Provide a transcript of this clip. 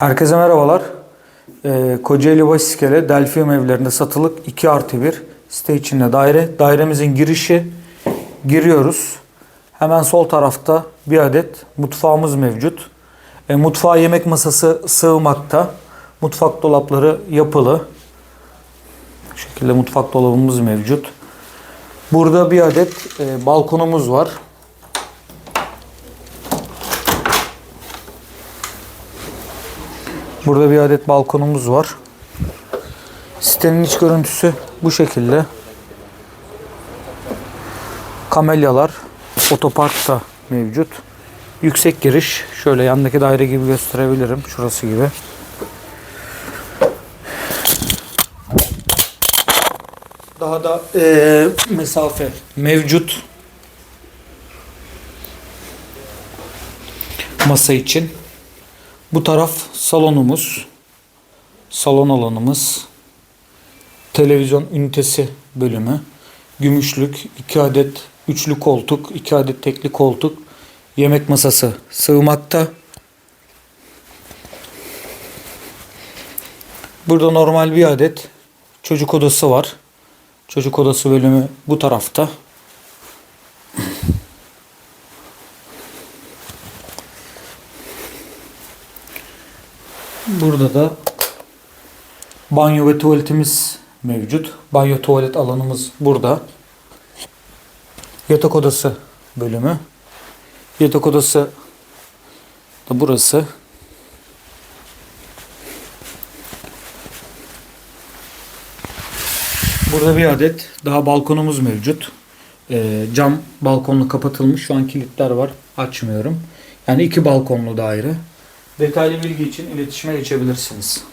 Herkese merhabalar. Ee, Kocaeli Basiskele Delphium evlerinde satılık 2 artı 1 site içinde daire. Dairemizin girişi giriyoruz. Hemen sol tarafta bir adet mutfağımız mevcut. E, mutfağa yemek masası sığmakta. Mutfak dolapları yapılı. Bu şekilde mutfak dolabımız mevcut. Burada bir adet e, balkonumuz var. Burada bir adet balkonumuz var. Sitenin iç görüntüsü bu şekilde. Kamelyalar, otopark da mevcut. Yüksek giriş. Şöyle yandaki daire gibi gösterebilirim. Şurası gibi. Daha da eee, mesafe mevcut. Masa için. Bu taraf salonumuz. Salon alanımız. Televizyon ünitesi bölümü. Gümüşlük, 2 adet üçlü koltuk, 2 adet tekli koltuk. Yemek masası sığmakta. Burada normal bir adet çocuk odası var. Çocuk odası bölümü bu tarafta. Burada da banyo ve tuvaletimiz mevcut. Banyo tuvalet alanımız burada. Yatak odası bölümü. Yatak odası da burası. Burada bir adet daha balkonumuz mevcut. Ee, cam balkonlu kapatılmış. Şu an kilitler var. Açmıyorum. Yani iki balkonlu daire. Detaylı bilgi için iletişime geçebilirsiniz.